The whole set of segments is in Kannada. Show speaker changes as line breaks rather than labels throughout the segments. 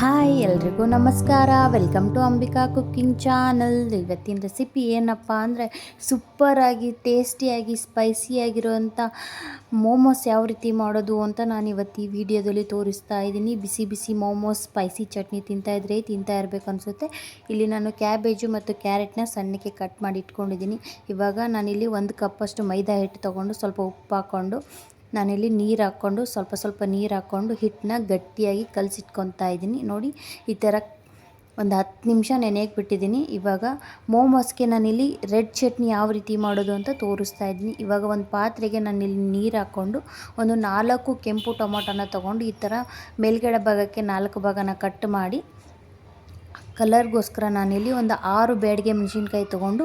ಹಾಯ್ ಎಲ್ರಿಗೂ ನಮಸ್ಕಾರ. Welcome to Ambika cooking channel ಇವತ್ತಿನ ರೆಸಿಪಿ ಏನಪ್ಪ ಅಂದರೆ ಸೂಪರಾಗಿ ಟೇಸ್ಟಿಯಾಗಿ ಸ್ಪೈಸಿಯಾಗಿರುವಂಥ ಮೋಮೋಸ್ ಯಾವ ರೀತಿ ಮಾಡೋದು ಅಂತ ನಾನು ಇವತ್ತು ಈ ವಿಡಿಯೋದಲ್ಲಿ ತೋರಿಸ್ತಾ ಇದ್ದೀನಿ. ಬಿಸಿ ಬಿಸಿ ಮೋಮೋಸ್ ಸ್ಪೈಸಿ ಚಟ್ನಿ ತಿಂತಾ ಇದ್ರೆ ತಿಂತಾ ಇರಬೇಕು ಅನಿಸುತ್ತೆ. ಇಲ್ಲಿ ನಾನು ಕ್ಯಾಬೇಜು ಮತ್ತು ಕ್ಯಾರೆಟ್ನ ಸಣ್ಣಕ್ಕೆ ಕಟ್ ಮಾಡಿ ಇಟ್ಕೊಂಡಿದ್ದೀನಿ. ಇವಾಗ ನಾನಿಲ್ಲಿ ಒಂದು ಕಪ್ಪಷ್ಟು ಮೈದಾ ಹಿಟ್ಟು ತೊಗೊಂಡು ಸ್ವಲ್ಪ ಉಪ್ಪು ಹಾಕ್ಕೊಂಡು ನಾನಿಲ್ಲಿ ನೀರು ಹಾಕ್ಕೊಂಡು, ಸ್ವಲ್ಪ ಸ್ವಲ್ಪ ನೀರು ಹಾಕ್ಕೊಂಡು ಹಿಟ್ಟನ್ನ ಗಟ್ಟಿಯಾಗಿ ಕಲಸಿಟ್ಕೊತಾ ಇದ್ದೀನಿ. ನೋಡಿ, ಈ ಥರ ಒಂದು ಹತ್ತು ನಿಮಿಷ ನೆನೆಯಕ್ಕೆ ಬಿಟ್ಟಿದ್ದೀನಿ. ಇವಾಗ ಮೋಮೋಸ್ಗೆ ನಾನಿಲ್ಲಿ ರೆಡ್ ಚಟ್ನಿ ಯಾವ ರೀತಿ ಮಾಡೋದು ಅಂತ ತೋರಿಸ್ತಾ ಇದ್ದೀನಿ. ಇವಾಗ ಒಂದು ಪಾತ್ರೆಗೆ ನಾನಿಲ್ಲಿ ನೀರು ಹಾಕ್ಕೊಂಡು, ಒಂದು ನಾಲ್ಕು ಕೆಂಪು ಟೊಮೊಟೊನ ತೊಗೊಂಡು ಈ ಥರ ಮೇಲ್ಗಡೆ ಭಾಗಕ್ಕೆ ನಾಲ್ಕು ಭಾಗನ ಕಟ್ ಮಾಡಿ, ಕಲರ್ಗೋಸ್ಕರ ನಾನಿಲ್ಲಿ ಒಂದು ಆರು ಬೇಡಿಗೆ ಮೆಣಸಿನ್ಕಾಯಿ ತೊಗೊಂಡು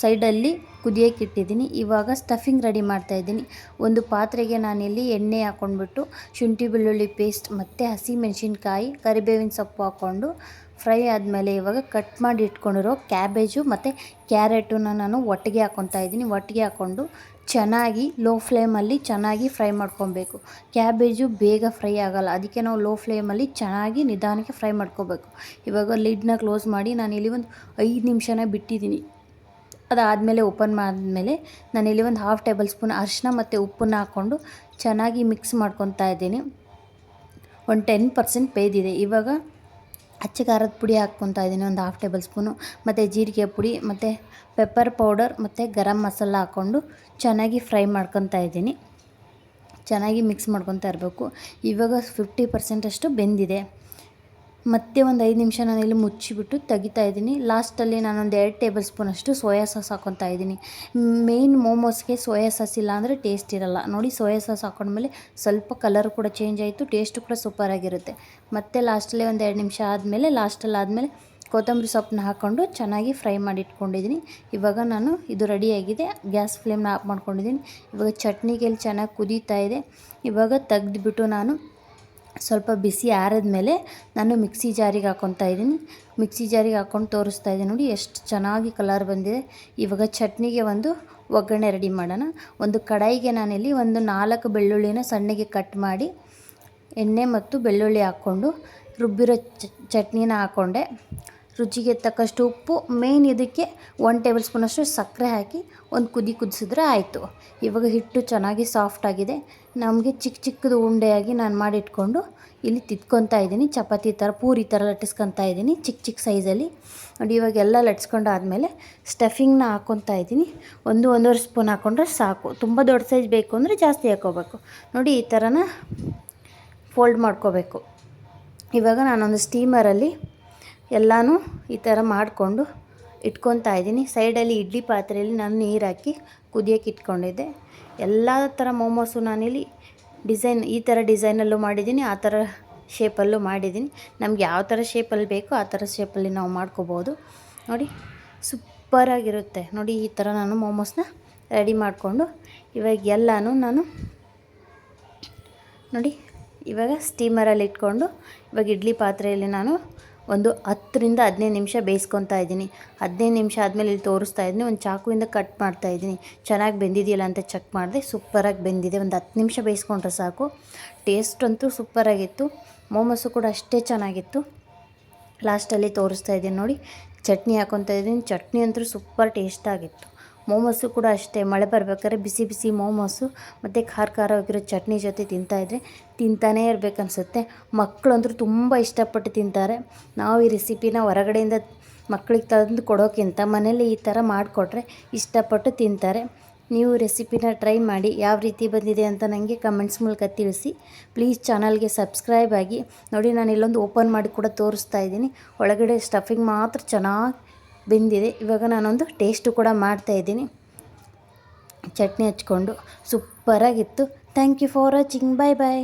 ಸೈಡಲ್ಲಿ ಕುದಿಯೋಕೆ ಇಟ್ಟಿದ್ದೀನಿ. ಇವಾಗ ಸ್ಟಫಿಂಗ್ ರೆಡಿ ಮಾಡ್ತಾಯಿದ್ದೀನಿ ಒಂದು ಪಾತ್ರೆಗೆ ನಾನಿಲ್ಲಿ ಎಣ್ಣೆ ಹಾಕ್ಕೊಂಡ್ಬಿಟ್ಟು ಶುಂಠಿ ಬೆಳ್ಳುಳ್ಳಿ ಪೇಸ್ಟ್ ಮತ್ತು ಹಸಿ ಮೆಣಸಿನ್ಕಾಯಿ, ಕರಿಬೇವಿನ ಸೊಪ್ಪು ಹಾಕ್ಕೊಂಡು ಫ್ರೈ ಆದಮೇಲೆ ಇವಾಗ ಕಟ್ ಮಾಡಿ ಇಟ್ಕೊಂಡಿರೋ ಕ್ಯಾಬೇಜು ಮತ್ತು ಕ್ಯಾರೆಟನ್ನ ನಾನು ಒಟ್ಟಿಗೆ ಹಾಕ್ಕೊತಾ ಇದ್ದೀನಿ. ಒಟ್ಟಿಗೆ ಹಾಕ್ಕೊಂಡು ಚೆನ್ನಾಗಿ ಲೋ ಫ್ಲೇಮಲ್ಲಿ ಚೆನ್ನಾಗಿ ಫ್ರೈ ಮಾಡ್ಕೊಬೇಕು. ಕ್ಯಾಬೇಜು ಬೇಗ ಫ್ರೈ ಆಗೋಲ್ಲ. ಅದಕ್ಕೆ ನಾವು ಲೋ ಫ್ಲೇಮಲ್ಲಿ ಚೆನ್ನಾಗಿ ನಿಧಾನಕ್ಕೆ ಫ್ರೈ ಮಾಡ್ಕೋಬೇಕು. ಇವಾಗ ಲಿಡ್ನ ಕ್ಲೋಸ್ ಮಾಡಿ ನಾನಿಲ್ಲಿ ಒಂದು ಐದು ನಿಮಿಷನ ಬಿಟ್ಟಿದ್ದೀನಿ. ಅದಾದಮೇಲೆ ಓಪನ್ ಮಾಡಿದ್ಮೇಲೆ ನಾನಿಲ್ಲಿ ಒಂದು ಹಾಫ್ ಟೇಬಲ್ ಸ್ಪೂನ್ ಅರಿಶಿನ ಮತ್ತು ಉಪ್ಪನ್ನು ಹಾಕ್ಕೊಂಡು ಚೆನ್ನಾಗಿ ಮಿಕ್ಸ್ ಮಾಡ್ಕೊತಾ ಇದ್ದೀನಿ. ಒಂದು ಟೆನ್ ಪರ್ಸೆಂಟ್ ಬೇಯ್ದಿದೆ. ಇವಾಗ ಅಚ್ಚ ಖಾರದ ಪುಡಿ ಹಾಕ್ಕೊತಾ ಇದ್ದೀನಿ. ಒಂದು ಹಾಫ್ ಟೇಬಲ್ ಸ್ಪೂನು ಮತ್ತು ಜೀರಿಗೆ ಪುಡಿ ಮತ್ತು ಪೆಪ್ಪರ್ ಪೌಡರ್ ಮತ್ತು ಗರಂ ಮಸಾಲ ಹಾಕ್ಕೊಂಡು ಚೆನ್ನಾಗಿ ಫ್ರೈ ಮಾಡ್ಕೊತಾ ಇದ್ದೀನಿ. ಚೆನ್ನಾಗಿ ಮಿಕ್ಸ್ ಮಾಡ್ಕೊತಾ ಇರಬೇಕು. ಇವಾಗ ಫಿಫ್ಟಿ ಪರ್ಸೆಂಟಷ್ಟು ಬೆಂದಿದೆ. ಮತ್ತೆ ಒಂದು ಐದು ನಿಮಿಷ ನಾನು ಇಲ್ಲಿ ಮುಚ್ಚಿಬಿಟ್ಟು ತೆಗಿತಾ ಇದ್ದೀನಿ. ಲಾಸ್ಟಲ್ಲಿ ನಾನೊಂದು ಎರಡು ಟೇಬಲ್ ಸ್ಪೂನಷ್ಟು ಸೋಯಾ ಸಾಸ್ ಹಾಕ್ಕೊತಾ ಇದ್ದೀನಿ. ಮೇಯ್ನ್ ಮೋಮೋಸ್ಗೆ ಸೋಯಾ ಸಾಸ್ ಇಲ್ಲ ಅಂದರೆ ಟೇಸ್ಟ್ ಇರಲ್ಲ. ನೋಡಿ ಸೋಯಾ ಸಾಸ್ ಹಾಕೊಂಡ್ಮೇಲೆ ಸ್ವಲ್ಪ ಕಲರ್ ಕೂಡ ಚೇಂಜ್ ಆಯಿತು ಟೇಸ್ಟು ಕೂಡ ಸೂಪರಾಗಿರುತ್ತೆ ಮತ್ತು ಲಾಸ್ಟಲ್ಲಿ ಒಂದು ಎರಡು ನಿಮಿಷ ಆದಮೇಲೆ ಲಾಸ್ಟಲ್ಲಿ ಆದಮೇಲೆ ಕೊತ್ತಂಬರಿ ಸೊಪ್ಪನ್ನ ಹಾಕ್ಕೊಂಡು ಚೆನ್ನಾಗಿ ಫ್ರೈ ಮಾಡಿ ಇಟ್ಕೊಂಡಿದ್ದೀನಿ. ಇವಾಗ ನಾನು ಇದು ರೆಡಿಯಾಗಿದೆ ಗ್ಯಾಸ್ ಫ್ಲೇಮ್ನ ಆಫ್ ಮಾಡ್ಕೊಂಡಿದ್ದೀನಿ. ಇವಾಗ ಚಟ್ನಿಗೆ ಚೆನ್ನಾಗಿ ಕುದೀತಾ ಇದೆ. ಇವಾಗ ತೆಗೆದುಬಿಟ್ಟು ನಾನು ಸ್ವಲ್ಪ ಬಿಸಿ ಆರಿದ್ಮೇಲೆ ನಾನು ಮಿಕ್ಸಿ ಜಾರಿಗೆ ಹಾಕ್ಕೊತಾ ಇದ್ದೀನಿ. ಮಿಕ್ಸಿ ಜಾರಿಗೆ ಹಾಕ್ಕೊಂಡು ತೋರಿಸ್ತಾ ಇದ್ದೀನಿ ನೋಡಿ ಎಷ್ಟು ಚೆನ್ನಾಗಿ ಕಲರ್ ಬಂದಿದೆ. ಇವಾಗ ಚಟ್ನಿಗೆ ಒಂದು ಒಗ್ಗರಣೆ ರೆಡಿ ಮಾಡೋಣ. ಒಂದು ಕಡಾಯಿಗೆ ನಾನಿಲ್ಲಿ ಒಂದು ನಾಲ್ಕು ಬೆಳ್ಳುಳ್ಳಿನ ಸಣ್ಣಗೆ ಕಟ್ ಮಾಡಿ ಎಣ್ಣೆ ಮತ್ತು ಬೆಳ್ಳುಳ್ಳಿ ಹಾಕ್ಕೊಂಡು ರುಬ್ಬಿರೋ ಚಟ್ನಿನ ಹಾಕ್ಕೊಂಡೆ ರುಚಿಗೆ ತಕ್ಕಷ್ಟು ಉಪ್ಪು ಮೇಯ್ನ್ ಇದಕ್ಕೆ ಒನ್ ಟೇಬಲ್ ಸ್ಪೂನಷ್ಟು ಸಕ್ಕರೆ ಹಾಕಿ ಒಂದು ಕುದಿ ಕುದಿಸಿದ್ರೆ ಆಯಿತು. ಇವಾಗ ಹಿಟ್ಟು ಚೆನ್ನಾಗಿ ಸಾಫ್ಟ್ ಆಗಿದೆ. ನಮಗೆ ಚಿಕ್ಕ ಚಿಕ್ಕದು ಉಂಡೆಯಾಗಿ ನಾನು ಮಾಡಿಟ್ಕೊಂಡು ಇಲ್ಲಿ ತಿದ್ಕೊತಾ ಇದ್ದೀನಿ. ಚಪಾತಿ ಥರ ಪೂರಿ ಥರ ಲಟ್ಟಿಸ್ಕೊತಾ ಇದ್ದೀನಿ ಚಿಕ್ಕ ಚಿಕ್ಕ ಸೈಜಲ್ಲಿ ನೋಡಿ ಇವಾಗೆಲ್ಲ ಲಟ್ಸ್ಕೊಂಡು ಆದಮೇಲೆ ಸ್ಟಫಿಂಗ್ನ ಹಾಕ್ಕೊತಾ ಇದ್ದೀನಿ. ಒಂದು ಒಂದೂವರೆ ಸ್ಪೂನ್ ಹಾಕ್ಕೊಂಡ್ರೆ ಸಾಕು. ತುಂಬ ದೊಡ್ಡ ಸೈಜ್ ಬೇಕು ಅಂದರೆ ಜಾಸ್ತಿ ಹಾಕ್ಕೋಬೇಕು ನೋಡಿ, ಈ ಥರನ ಫೋಲ್ಡ್ ಮಾಡ್ಕೋಬೇಕು. ಇವಾಗ ನಾನೊಂದು ಸ್ಟೀಮರಲ್ಲಿ ಎಲ್ಲನೂ ಈ ಥರ ಮಾಡಿಕೊಂಡು ಇಟ್ಕೊತಾ ಇದ್ದೀನಿ. ಸೈಡಲ್ಲಿ ಇಡ್ಲಿ ಪಾತ್ರೆಯಲ್ಲಿ ನಾನು ನೀರು ಹಾಕಿ ಕುದಿಯೋಕೆ ಇಟ್ಕೊಂಡಿದ್ದೆ. ಎಲ್ಲ ಥರ ಮೋಮೋಸು ನಾನಿಲ್ಲಿ ಡಿಸೈನ್ ಈ ಥರ ಡಿಸೈನಲ್ಲೂ ಮಾಡಿದ್ದೀನಿ, ಆ ಥರ ಶೇಪಲ್ಲೂ ಮಾಡಿದ್ದೀನಿ. ನಮ್ಗೆ ಯಾವ ಥರ ಶೇಪಲ್ಲಿ ಬೇಕೋ ಆ ಥರ ಶೇಪಲ್ಲಿ ನಾವು ಮಾಡ್ಕೋಬೋದು. ನೋಡಿ, ಸೂಪರಾಗಿರುತ್ತೆ. ನೋಡಿ, ಈ ಥರ ನಾನು ಮೋಮೋಸ್ನ ರೆಡಿ ಮಾಡಿಕೊಂಡು ಇವಾಗ ಎಲ್ಲನೂ ನಾನು ನೋಡಿ, ಇವಾಗ ಸ್ಟೀಮರಲ್ಲಿ ಇಟ್ಕೊಂಡು ಇವಾಗ ಇಡ್ಲಿ ಪಾತ್ರೆಯಲ್ಲಿ ನಾನು ಒಂದು ಹತ್ತರಿಂದ ಹದಿನೈದು ನಿಮಿಷ ಬೇಯಿಸ್ಕೊತಾ ಇದ್ದೀನಿ. ಹದಿನೈದು ನಿಮಿಷ ಆದಮೇಲೆ ಇಲ್ಲಿ ತೋರಿಸ್ತಾ ಇದ್ದೀನಿ. ಒಂದು ಚಾಕುವಿಂದ ಕಟ್ ಮಾಡ್ತಾ ಇದ್ದೀನಿ. ಚೆನ್ನಾಗಿ ಬೆಂದಿದೆಯಲ್ಲ ಅಂತ ಚೆಕ್ ಮಾಡಿದೆ. ಸೂಪರಾಗಿ ಬೆಂದಿದೆ. ಒಂದು ಹತ್ತು ನಿಮಿಷ ಬೇಯಿಸ್ಕೊಂಡ್ರೆ ಸಾಕು. ಟೇಸ್ಟ್ ಅಂತೂ ಸೂಪರಾಗಿತ್ತು. ಮೋಮೋಸು ಕೂಡ ಅಷ್ಟೇ ಚೆನ್ನಾಗಿತ್ತು. ಲಾಸ್ಟಲ್ಲಿ ತೋರಿಸ್ತಾ ಇದ್ದೀನಿ ನೋಡಿ. ಚಟ್ನಿ ಹಾಕೊತಾ ಇದ್ದೀನಿ. ಚಟ್ನಿ ಅಂತೂ ಸೂಪರ್ ಟೇಸ್ಟಾಗಿತ್ತು ಮೋಮೋಸು ಕೂಡ ಅಷ್ಟೇ. ಮಳೆ ಬರ್ಬೇಕಾದ್ರೆ ಬಿಸಿ ಬಿಸಿ ಮೋಮೋಸು, ಮತ್ತು ಖಾರ ಖಾರ ಹೋಗಿರೋ ಚಟ್ನಿ ಜೊತೆ ತಿಂತಾಯಿದ್ರೆ ತಿಂತಾನೇ ಇರಬೇಕನ್ಸುತ್ತೆ. ಮಕ್ಕಳಂದ್ರೂ ತುಂಬ ಇಷ್ಟಪಟ್ಟು ತಿಂತಾರೆ. ನಾವು ಈ ರೆಸಿಪಿನ ಹೊರಗಡೆಯಿಂದ ಮಕ್ಕಳಿಗೆ ತಂದು ಕೊಡೋಕ್ಕಿಂತ ಮನೇಲಿ ಈ ಥರ ಮಾಡಿಕೊಟ್ರೆ ಇಷ್ಟಪಟ್ಟು ತಿಂತಾರೆ. ನೀವು ರೆಸಿಪಿನ ಟ್ರೈ ಮಾಡಿ ಯಾವ ರೀತಿ ಬಂದಿದೆ ಅಂತ ನನಗೆ ಕಮೆಂಟ್ಸ್ ಮೂಲಕ ತಿಳಿಸಿ. ಪ್ಲೀಸ್ ಚಾನಲ್ಗೆ ಸಬ್ಸ್ಕ್ರೈಬ್ ಆಗಿ. ನೋಡಿ, ನಾನು ಇಲ್ಲೊಂದು ಓಪನ್ ಮಾಡಿ ಕೂಡ ತೋರಿಸ್ತಾ ಇದ್ದೀನಿ. ಒಳಗಡೆ ಸ್ಟಫಿಂಗ್ ಮಾತ್ರ ಚೆನ್ನಾಗಿ ಬೆಂದಿದೆ. ಇವಾಗ ನಾನೊಂದು ಟೇಸ್ಟು ಕೂಡ ಮಾಡ್ತಾಯಿದ್ದೀನಿ ಚಟ್ನಿ ಹಚ್ಕೊಂಡು ಸೂಪರಾಗಿತ್ತು thank you for watching bye bye